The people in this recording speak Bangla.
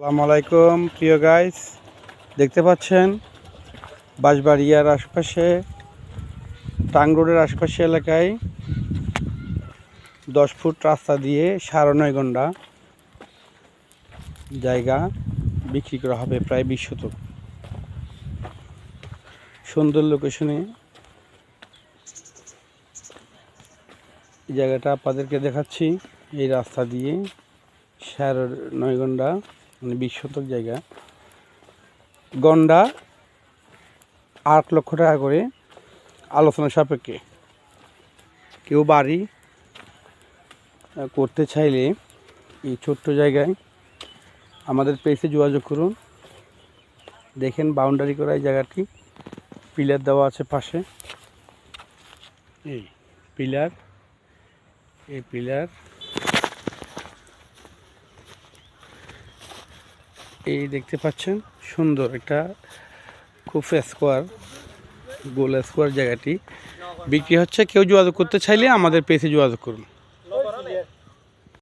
আসসালামু আলাইকুম, প্রিয় গাইস দেখতে পাচ্ছেন বাঁশবাড়িয়ার আশপাশে টাং রোডের আশপাশে এলাকায় দশ ফুট রাস্তা দিয়ে সাড়ে নয় ঘণ্টা জায়গা বিক্রি করা হবে প্রায় বিশ শতক। সুন্দর লোকেশনে এই জায়গাটা আপনাদেরকে দেখাচ্ছি। এই রাস্তা দিয়ে সাড়ে নয় ঘণ্টা মানে বিশ শতক জায়গা। গন্ডা, আট লক্ষ টাকা করে আলোচনা সাপেক্ষে। কেউ বাড়ি করতে চাইলে এই ছোট্ট জায়গায় আমাদের পেসে যোগাযোগ করুন। দেখেন বাউন্ডারি করা এই জায়গাটি। পিলার দেওয়া আছে পাশে। এই পিলার এই পিলার এই দেখতে পাচ্ছেন, সুন্দর একটা খুব স্কোয়ার গোল স্কোয়ার জায়গাটি। বিক্রি হচ্ছে, কেউ যোগাযোগ করতে চাইলে আমাদের পেজে যোগাযোগ করুন।